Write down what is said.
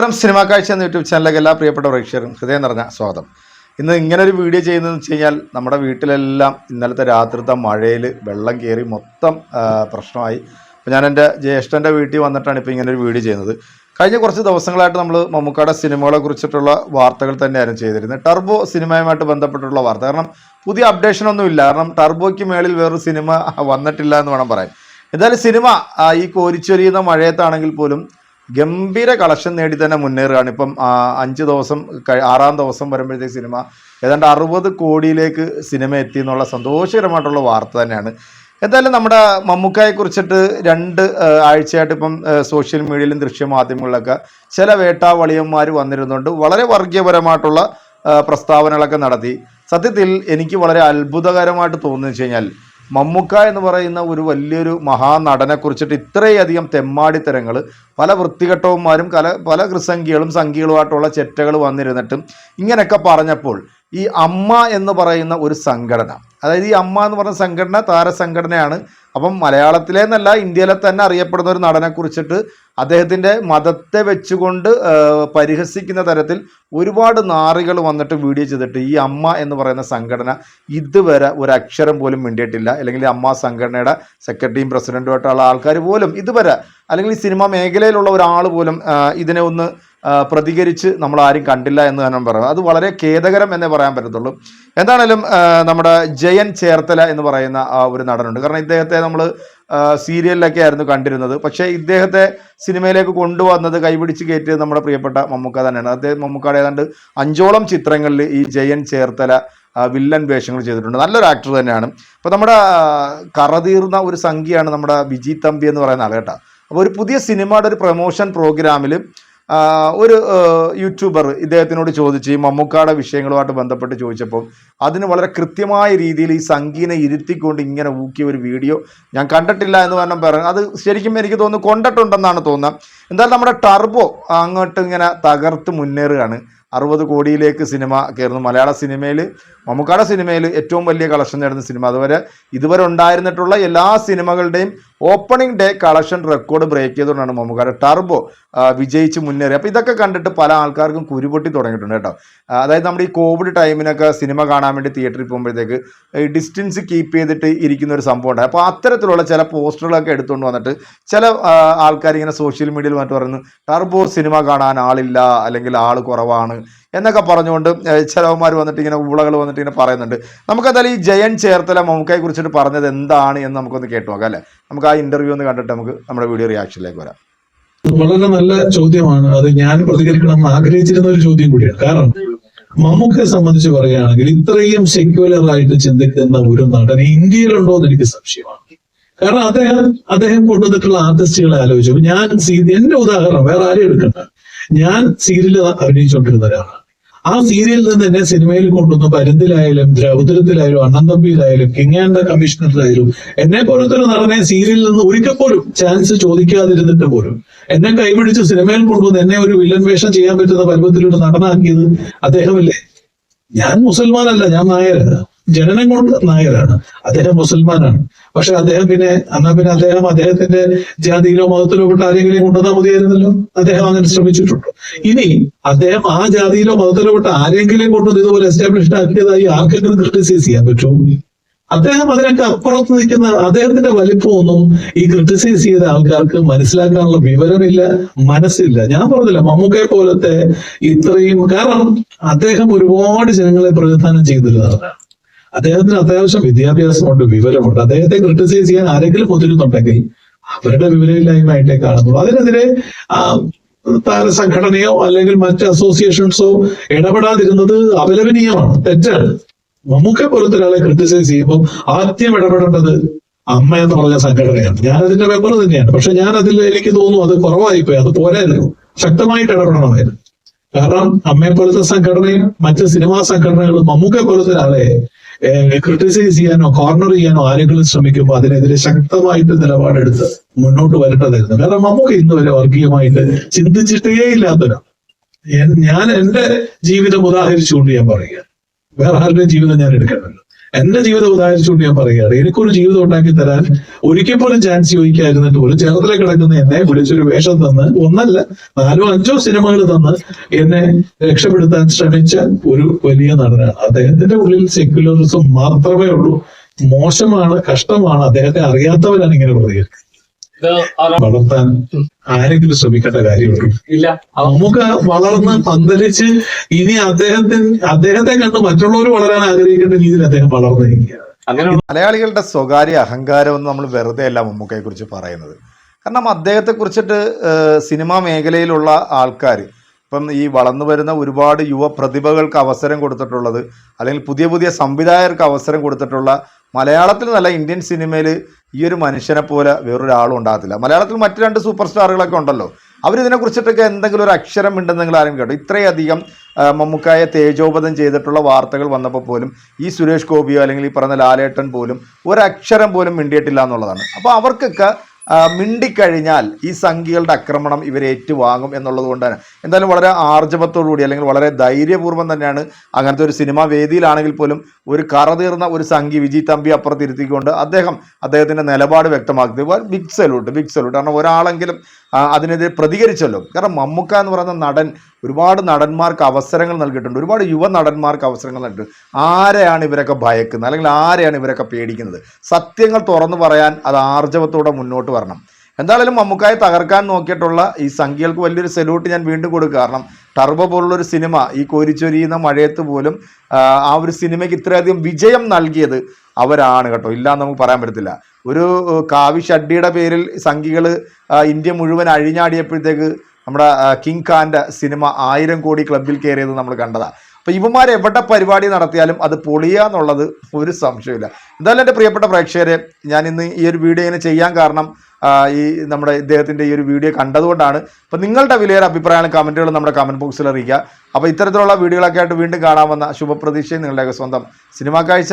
നമസ്കാരം സിനിമാ കാഴ്ച എന്ന യൂട്യൂബ് ചാനലിലേക്ക് എല്ലാ പ്രിയപ്പെട്ട പ്രേക്ഷകരും ഹൃദയം നിറഞ്ഞ സ്വാഗതം. ഇന്ന് ഇങ്ങനെ ഒരു വീഡിയോ ചെയ്യുന്നതെന്ന് വെച്ച് കഴിഞ്ഞാൽ നമ്മുടെ വീട്ടിലെല്ലാം ഇന്നലത്തെ രാത്രിത്തെ മഴയിൽ വെള്ളം കയറി മൊത്തം പ്രശ്നമായി. അപ്പോൾ ഞാൻ എന്റെ ജ്യേഷ്ഠന്റെ വീട്ടിൽ വന്നിട്ടാണ് ഇപ്പോൾ ഇങ്ങനെ ഒരു വീഡിയോ ചെയ്യുന്നത്. കഴിഞ്ഞ കുറച്ച് ദിവസങ്ങളായിട്ട് നമ്മൾ മമ്മൂക്കയുടെ സിനിമകളെ കുറിച്ചിട്ടുള്ള വാർത്തകൾ തന്നെയായിരുന്നു ചെയ്തിരുന്നത്. ടർബോ സിനിമയുമായിട്ട് ബന്ധപ്പെട്ടുള്ള വാർത്ത. കാരണം പുതിയ അപ്ഡേഷനൊന്നും ഇല്ല. കാരണം ടർബോയ്ക്ക് മേളിൽ വേറൊരു സിനിമ വന്നിട്ടില്ല എന്ന് വേണം പറയാൻ. എന്തായാലും സിനിമ ഈ കോരിച്ചൊരിയുന്ന മഴയത്താണെങ്കിൽ പോലും ഗംഭീര കളക്ഷൻ നേടി തന്നെ മുന്നേറുകയാണ്. ഇപ്പം അഞ്ച് ദിവസം ആറാം ദിവസം വരുമ്പോഴത്തേക്ക് സിനിമ ഏതാണ്ട് അറുപത് കോടിയിലേക്ക് സിനിമ എത്തി എന്നുള്ള സന്തോഷകരമായിട്ടുള്ള വാർത്ത തന്നെയാണ്. എന്തായാലും നമ്മുടെ മമ്മൂക്കായെ കുറിച്ചിട്ട് രണ്ട് ആഴ്ചയായിട്ട് ഇപ്പം സോഷ്യൽ മീഡിയയിലും ദൃശ്യ ദൃശ്യമാധ്യമങ്ങളിലൊക്കെ ചില വേട്ടാവളിയന്മാർ വന്നിരുന്നുണ്ട്. വളരെ വർഗീയപരമായിട്ടുള്ള പ്രസ്താവനകളൊക്കെ നടത്തി. സത്യത്തിൽ എനിക്ക് വളരെ അത്ഭുതകരമായിട്ട് തോന്നുന്നു വെച്ച് കഴിഞ്ഞാൽ മമ്മൂക്ക എന്ന് പറയുന്ന ഒരു വലിയൊരു മഹാനടനെ കുറിച്ചിട്ട് ഇത്രയധികം തെമ്മാടിത്തരങ്ങൾ പല വൃത്തികെട്ടവന്മാരും കല പല കൃസംഖികളും സംഖ്യകളുമായിട്ടുള്ള ചെറ്റകൾ വന്നിരുന്നിട്ടും ഇങ്ങനെയൊക്കെ പറഞ്ഞപ്പോൾ ഈ അമ്മ എന്ന് പറയുന്ന ഒരു സംഘടന. അതായത് ഈ അമ്മ എന്ന് പറയുന്ന സംഘടന താരസംഘടനയാണ്. അപ്പം മലയാളത്തിലെ എന്നല്ല ഇന്ത്യയിലെ തന്നെ അറിയപ്പെടുന്ന ഒരു നടനെ കുറിച്ചിട്ട് അദ്ദേഹത്തിന്റെ മതത്തെ വെച്ചുകൊണ്ട് പരിഹസിക്കുന്ന തരത്തിൽ ഒരുപാട് നാറികൾ വന്നിട്ട് വീഡിയോ ചെയ്തിട്ട് ഈ അമ്മ എന്ന് പറയുന്ന സംഘടന ഇതുവരെ ഒരു അക്ഷരം പോലും മിണ്ടിയിട്ടില്ല. അല്ലെങ്കിൽ അമ്മ സംഘടനയുടെ സെക്രട്ടറിയും പ്രസിഡന്റുമായിട്ടുള്ള ആൾക്കാർ പോലും ഇതുവരെ അല്ലെങ്കിൽ ഈ സിനിമ മേഖലയിലുള്ള ഒരാൾ പോലും ഇതിനെ ഒന്ന് പ്രതികരിച്ച് നമ്മൾ ആരും കണ്ടില്ല എന്ന് തന്നെ പറയാം. അത് വളരെ ഖേദകരം എന്നേ പറയാൻ പറ്റത്തുള്ളൂ. എന്താണേലും നമ്മുടെ ജയൻ ചേർത്തല എന്ന് പറയുന്ന ഒരു നടനുണ്ട്. കാരണം ഇദ്ദേഹത്തെ നമ്മൾ സീരിയലിലൊക്കെ ആയിരുന്നു കണ്ടിരുന്നത്. പക്ഷേ ഇദ്ദേഹത്തെ സിനിമയിലേക്ക് കൊണ്ടുവന്നത് കൈപിടിച്ച് കയറ്റിയത് നമ്മുടെ പ്രിയപ്പെട്ട മമ്മൂക്ക തന്നെയാണ്. അദ്ദേഹം മമ്മൂക്കയുടെ ഏതാണ്ട് അഞ്ചോളം ചിത്രങ്ങളിൽ ഈ ജയൻ ചേർത്തല വില്ലൻ വേഷങ്ങൾ ചെയ്തിട്ടുണ്ട്. നല്ലൊരു ആക്ടർ തന്നെയാണ്. അപ്പോൾ നമ്മുടെ കറതീർന്ന ഒരു സംഖ്യയാണ് നമ്മുടെ വിജി തമ്പി എന്ന് പറയുന്ന ആൾ കേട്ടോ. അപ്പോൾ ഒരു പുതിയ സിനിമയുടെ ഒരു പ്രൊമോഷൻ പ്രോഗ്രാമിൽ ഒരു യൂട്യൂബർ ഇദ്ദേഹത്തിനോട് ചോദിച്ച് ഈ മമ്മൂക്കാടെ വിഷയങ്ങളുമായിട്ട് ബന്ധപ്പെട്ട് ചോദിച്ചപ്പോൾ അതിന് വളരെ കൃത്യമായ രീതിയിൽ ഈ സംഗീനെ ഇരുത്തിക്കൊണ്ട് ഇങ്ങനെ ഊക്കിയ ഒരു വീഡിയോ ഞാൻ കണ്ടിട്ടില്ല എന്ന് പറഞ്ഞാൽ പറഞ്ഞു അത് ശരിക്കും എനിക്ക് തോന്നുന്നു കൊണ്ടിട്ടുണ്ടെന്നാണ് തോന്നുന്നത്. എന്തായാലും നമ്മുടെ ടർബോ അങ്ങോട്ട് ഇങ്ങനെ തകർത്ത് മുന്നേറുകയാണ്. അറുപത് കോടിയിലേക്ക് സിനിമ കയറുന്നു. മലയാള സിനിമയിൽ മമ്മൂക്കാട സിനിമയിൽ ഏറ്റവും വലിയ കളക്ഷൻ നേടുന്ന സിനിമ. അതുവരെ ഇതുവരെ ഉണ്ടായിരുന്നിട്ടുള്ള എല്ലാ സിനിമകളുടെയും opening day collection record break ചെയ്തുകൊണ്ടാണ് മമ്മൂക്കാടെ ടർബോ വിജയിച്ച് മുന്നേറി അപ്പോൾ ഇതൊക്കെ കണ്ടിട്ട് പല ആൾക്കാർക്കും കുരുപൊട്ടി തുടങ്ങിയിട്ടുണ്ട് കേട്ടോ. അതായത് നമ്മുടെ ഈ കോവിഡ് ടൈമിനൊക്കെ സിനിമ കാണാൻ വേണ്ടി തിയേറ്ററിൽ പോകുമ്പോഴത്തേക്ക് ഡിസ്റ്റൻസ് കീപ്പ് ചെയ്തിട്ട് ഇരിക്കുന്ന ഒരു സംഭവം ഉണ്ടായി. അപ്പോൾ അത്തരത്തിലുള്ള ചില പോസ്റ്ററുകളൊക്കെ എടുത്തുകൊണ്ട് വന്നിട്ട് ചില ആൾക്കാർ ഇങ്ങനെ സോഷ്യൽ മീഡിയയിൽ വന്നിട്ട് പറയുന്നു ടർബോ സിനിമ കാണാൻ ആളില്ല അല്ലെങ്കിൽ ആൾ കുറവാണ്. എന്നൊക്കെ പറഞ്ഞുകൊണ്ട് ചിലവന്മാർ വന്നിട്ട് ഇങ്ങനെ ഊളകൾ വന്നിട്ട് ഇങ്ങനെ പറയുന്നുണ്ട്. നമുക്കെന്തായാലും ഈ ജയൻ ചേർത്തല മമ്മൂക്കയെ കുറിച്ചിട്ട് പറഞ്ഞത് എന്താണ് എന്ന് നമുക്കൊന്ന് കേട്ടു നോക്കാം അല്ലേ? നമുക്ക് ആ ഇന്റർവ്യൂ ഒന്ന് കണ്ടിട്ട് നമുക്ക് നമ്മുടെ വീഡിയോ റിയാക്ഷനിലേക്ക് വരാം. വളരെ നല്ല ചോദ്യമാണ്. അത് ഞാൻ പ്രതികരിക്കണം ആഗ്രഹിച്ചിരുന്ന ഒരു ചോദ്യം കൂടിയാണ്. കാരണം മമ്മൂക്കയെ സംബന്ധിച്ച് പറയുകയാണെങ്കിൽ ഇത്രയും സെക്യുലർ ആയിട്ട് ചിന്തിക്കുന്ന ഒരു നടൻ ഇന്ത്യയിലുണ്ടോ എന്ന് എനിക്ക് സംശയമാണ്. കാരണം അദ്ദേഹം അദ്ദേഹം കൊണ്ടുവന്നിട്ടുള്ള ആർട്ടിസ്റ്റുകളെ ആലോചിച്ചു ഞാൻ എന്റെ ഉദാഹരണം വേറെ ആരെയും എടുക്കണ്ട. ഞാൻ സീരിയൽ അഭിനയിച്ചുകൊണ്ടിരുന്ന ഒരാളാണ്. ആ സീരിയലിൽ നിന്ന് എന്നെ സിനിമയിൽ കൊണ്ടുവന്ന്. പരുന്തിലായാലും ദ്രൗപദത്തിലായാലും അണ്ണന്തമ്പിയിലായാലും ദ കമ്മീഷണറിലായാലും എന്നെ പോലത്തെ ഒരു നടനെ സീരിയലിൽ നിന്ന് ഒരിക്കൽ പോലും ചാൻസ് ചോദിക്കാതിരുന്നിട്ട് പോലും എന്നെ കൈപിടിച്ച് സിനിമയിൽ കൊണ്ടുവന്ന് എന്നെ ഒരു വില്ലൻ വേഷം ചെയ്യാൻ പറ്റുന്ന പരുവത്തിലൊരു നടനാക്കിയത് അദ്ദേഹമല്ലേ? ഞാൻ മുസൽമാനല്ല ഞാൻ നായരാണ് ജനനം കൊണ്ട് നായരാണ്. അദ്ദേഹം മുസൽമാനാണ്. പക്ഷെ അദ്ദേഹം പിന്നെ എന്നാ പിന്നെ അദ്ദേഹം അദ്ദേഹത്തിന്റെ ജാതിയിലോ മതത്തിലോ പെട്ട ആരെങ്കിലും കൊണ്ടുവന്നാൽ മതിയായിരുന്നല്ലോ? അദ്ദേഹം അങ്ങനെ ശ്രമിച്ചിട്ടുണ്ട്. ഇനി അദ്ദേഹം ആ ജാതിയിലോ മതത്തിലോ പെട്ട ആരെങ്കിലും കൊണ്ടുവന്ന് ഇതുപോലെ എസ്റ്റാബ്ലിഷ്ഡ് ആക്കിയതായി ആർക്കെങ്കിലും ക്രിട്ടിസൈസ് ചെയ്യാൻ പറ്റുമോ? അദ്ദേഹം അതിനൊക്കെ അപ്പുറത്ത് നിൽക്കുന്ന അദ്ദേഹത്തിന്റെ വലിപ്പമൊന്നും ഈ ക്രിട്ടിസൈസ് ചെയ്ത ആൾക്കാർക്ക് മനസ്സിലാക്കാനുള്ള വിവരമില്ല മനസ്സില്ല. ഞാൻ പറഞ്ഞില്ല മമ്മൂക്കയെ പോലത്തെ ഇത്രയും കാരണം അദ്ദേഹം ഒരുപാട് ജനങ്ങളെ പ്രതിനിധാനം ചെയ്തിരുന്നതാണ് അദ്ദേഹത്തിന് അത്യാവശ്യം വിദ്യാഭ്യാസമുണ്ട് വിവരമുണ്ട്. അദ്ദേഹത്തെ ക്രിട്ടിസൈസ് ചെയ്യാൻ ആരെങ്കിലും മുതിരുന്നുണ്ടെങ്കിൽ അവരുടെ വിവരമില്ലായ്മയായിട്ടേ കാണുന്നു അതിനെതിരെ താരസംഘടനയോ അല്ലെങ്കിൽ മറ്റ് അസോസിയേഷൻസോ ഇടപെടാതിരുന്നത് അപലപനീയമാണ് തെറ്റാണ്. മമ്മൂക്കെ പോലത്തെ ഒരാളെ ക്രിട്ടിസൈസ് ചെയ്യുമ്പോൾ ആദ്യം ഇടപെടേണ്ടത് അമ്മ എന്ന് പറഞ്ഞ സംഘടനയാണ്. ഞാൻ അതിന്റെ മെമ്പർ തന്നെയാണ്. പക്ഷെ ഞാൻ അതിൽ എനിക്ക് തോന്നുന്നു അത് കുറവായിപ്പോയി അത് പോരായിരുന്നു. ശക്തമായിട്ട് ഇടപെടണമായിരുന്നു. കാരണം അമ്മയെ പോലത്തെ സംഘടനയും മറ്റ് സിനിമാ സംഘടനകളും മമ്മൂക്കെ പോലത്തെ ഒരാളെ ക്രിട്ടിസൈസ് ചെയ്യാനോ കോർണർ ചെയ്യാനോ ആരെങ്കിലും ശ്രമിക്കുമ്പോൾ അതിനെതിരെ ശക്തമായിട്ട് നിലപാടെടുത്ത് മുന്നോട്ട് വരേണ്ടതായിരുന്നു. കാരണം മമ്മൂക്ക ഇന്ന് വരെ വർഗീയമായിട്ട് ചിന്തിച്ചിട്ടേ ഇല്ലാത്തൊരാൾ ഞാൻ എന്റെ ജീവിതം ഉദാഹരിച്ചുകൊണ്ട് ഞാൻ പറയുക വേറെ ആരുടെ ജീവിതം ഞാൻ എടുക്കണമല്ലോ എന്റെ ജീവിതം ഉദാഹരിച്ചുകൊണ്ട് ഞാൻ പറയുകയാണ്. എനിക്കൊരു ജീവിതം ഉണ്ടാക്കി തരാൻ ഒരിക്കൽ പോലും ചാൻസ് ചോദിക്കാതിരുന്നിട്ട് പോലും ചേർത്തല കിടക്കുന്ന എന്നെ വിളിച്ചൊരു വേഷം തന്ന് ഒന്നല്ല നാലോ അഞ്ചോ സിനിമകൾ തന്ന് എന്നെ രക്ഷപ്പെടുത്താൻ ശ്രമിച്ച ഒരു വലിയ നടനാണ്. അദ്ദേഹത്തിന്റെ ഉള്ളിൽ സെക്യുലറിസം മാത്രമേ ഉള്ളൂ. മോശമാണ് കഷ്ടമാണ് അദ്ദേഹത്തെ അറിയാത്തവരാണ് ഇങ്ങനെ പ്രതികരിക്കുന്നത് വളർത്താൻ ആരെങ്കിലും ശ്രമിക്കേണ്ട കാര്യമുള്ളൂ ഇല്ല. നമുക്ക് വളർന്ന് പന്തലിച്ച് ഇനി അദ്ദേഹത്തിന് അദ്ദേഹത്തെ കണ്ട് മറ്റുള്ളവർ വളരാൻ ആഗ്രഹിക്കേണ്ട രീതിയിൽ അദ്ദേഹം വളർന്നിരിക്കുകയാണ് അങ്ങനെ മലയാളികളുടെ സ്വകാര്യ അഹങ്കാരം എന്ന് നമ്മൾ വെറുതെ അല്ല മമ്മൂക്കയെ കുറിച്ച് പറയുന്നത്. കാരണം അദ്ദേഹത്തെ കുറിച്ചിട്ട് സിനിമാ മേഖലയിലുള്ള ആൾക്കാർ ഇപ്പം ഈ വളർന്നു വരുന്ന ഒരുപാട് യുവ പ്രതിഭകൾക്ക് അവസരം കൊടുത്തിട്ടുള്ളത് അല്ലെങ്കിൽ പുതിയ പുതിയ സംവിധായകർക്ക് അവസരം കൊടുത്തിട്ടുള്ള മലയാളത്തിൽ നല്ല ഇന്ത്യൻ സിനിമയിൽ ഈ ഒരു മനുഷ്യനെ പോലെ വേറൊരാളും ഉണ്ടാകത്തില്ല. മലയാളത്തിൽ മറ്റു രണ്ട് സൂപ്പർ സ്റ്റാറുകളൊക്കെ ഉണ്ടല്ലോ. അവരിതിനെക്കുറിച്ചിട്ടൊക്കെ എന്തെങ്കിലും ഒരു അക്ഷരം ഉണ്ടെന്നെങ്കിൽ ആരും കേട്ടോ. ഇത്രയധികം മമ്മൂക്കായ തേജോപതം ചെയ്തിട്ടുള്ള വാർത്തകൾ വന്നപ്പോൾ പോലും ഈ സുരേഷ് ഗോപിയോ അല്ലെങ്കിൽ ഈ പറഞ്ഞ ലാലേട്ടൻ പോലും ഒരക്ഷരം പോലും മിണ്ടിയിട്ടില്ല എന്നുള്ളതാണ്. അപ്പോൾ അവർക്കൊക്കെ മിണ്ടിക്കഴിഞ്ഞാൽ ഈ സംഖ്യകളുടെ ആക്രമണം ഇവർ ഏറ്റുവാങ്ങും എന്നുള്ളത് കൊണ്ടാണ്. എന്തായാലും വളരെ ആർജവത്തോടുകൂടി അല്ലെങ്കിൽ വളരെ ധൈര്യപൂർവം തന്നെയാണ് അങ്ങനത്തെ ഒരു സിനിമാ വേദിയിലാണെങ്കിൽ പോലും ഒരു കറതീർന്ന ഒരു സംഖ്യ വിജി തമ്പി അപ്പുറത്തിരുത്തിക്കൊണ്ട് അദ്ദേഹം അദ്ദേഹത്തിന്റെ നിലപാട് വ്യക്തമാക്കി. ബിഗ് സല്യൂട്ട് ബിഗ് സല്യൂട്ട് കാരണം ഒരാളെങ്കിലും അതിനെതിരെ പ്രതികരിച്ചല്ലോ. കാരണം മമ്മൂക്ക എന്ന് പറയുന്ന നടൻ ഒരുപാട് നടന്മാർക്ക് അവസരങ്ങൾ നൽകിയിട്ടുണ്ട്. ഒരുപാട് യുവ നടന്മാർക്ക് അവസരങ്ങൾ നൽകിയിട്ടുണ്ട്. ആരെയാണ് ഇവരൊക്കെ ഭയക്കുന്നത്? അല്ലെങ്കിൽ ആരെയാണ് ഇവരൊക്കെ പേടിക്കുന്നത്? സത്യങ്ങൾ തുറന്നു പറയാൻ അത് ആർജവത്തോടെ മുന്നോട്ട് വരണം. എന്തായാലും മമ്മൂക്കായെ തകർക്കാൻ നോക്കിയിട്ടുള്ള ഈ സംഖ്യകൾക്ക് വലിയൊരു സെലൂട്ട് ഞാൻ വീണ്ടും കൊടുക്കുക. കാരണം ടർബോ പോലുള്ളൊരു സിനിമ ഈ കോരിച്ചൊരിയുന്ന മഴയത്ത് പോലും ആ, ഒരു സിനിമയ്ക്ക് ഇത്രയധികം വിജയം നൽകിയത് അവരാണ് കേട്ടോ. ഇല്ല നമുക്ക് പറയാൻ പറ്റത്തില്ല. ഒരു ഏഹ്, കാവി ഷഡ്ഡിയുടെ പേരിൽ സംഘികൾ ഇന്ത്യ മുഴുവൻ അഴിഞ്ഞാടിയപ്പോഴത്തേക്ക് നമ്മുടെ കിങ് ഖാന്റെ സിനിമ ആയിരം കോടി ക്ലബിൽ കയറിയത് നമ്മൾ കണ്ടതാണ് അപ്പോൾ ഇവന്മാർ എവിടെ പരിപാടി നടത്തിയാലും അത് പൊളിയുക എന്നുള്ളത് ഒരു സംശയമില്ല എന്തായാലും എന്റെ പ്രിയപ്പെട്ട പ്രേക്ഷകരെ ഞാൻ ഇന്ന് ഈ ഒരു വീഡിയോ ഇങ്ങനെ ചെയ്യാൻ കാരണം ഈ നമ്മുടെ ഇദ്ദേഹത്തിന്റെ ഈ ഒരു വീഡിയോ കണ്ടതുകൊണ്ടാണ്. അപ്പോൾ നിങ്ങളുടെ വിലയേറെ അഭിപ്രായങ്ങളും കമന്റുകളും നമ്മുടെ കമന്റ് ബോക്സിൽ അറിയിക്കുക. അപ്പോൾ ഇത്തരത്തിലുള്ള വീഡിയോകളൊക്കെ ആയിട്ട് വീണ്ടും കാണാമെന്ന ശുഭപ്രതീക്ഷയും നിങ്ങളുടെയൊക്കെ സ്വന്തം സിനിമാ കാഴ്ച.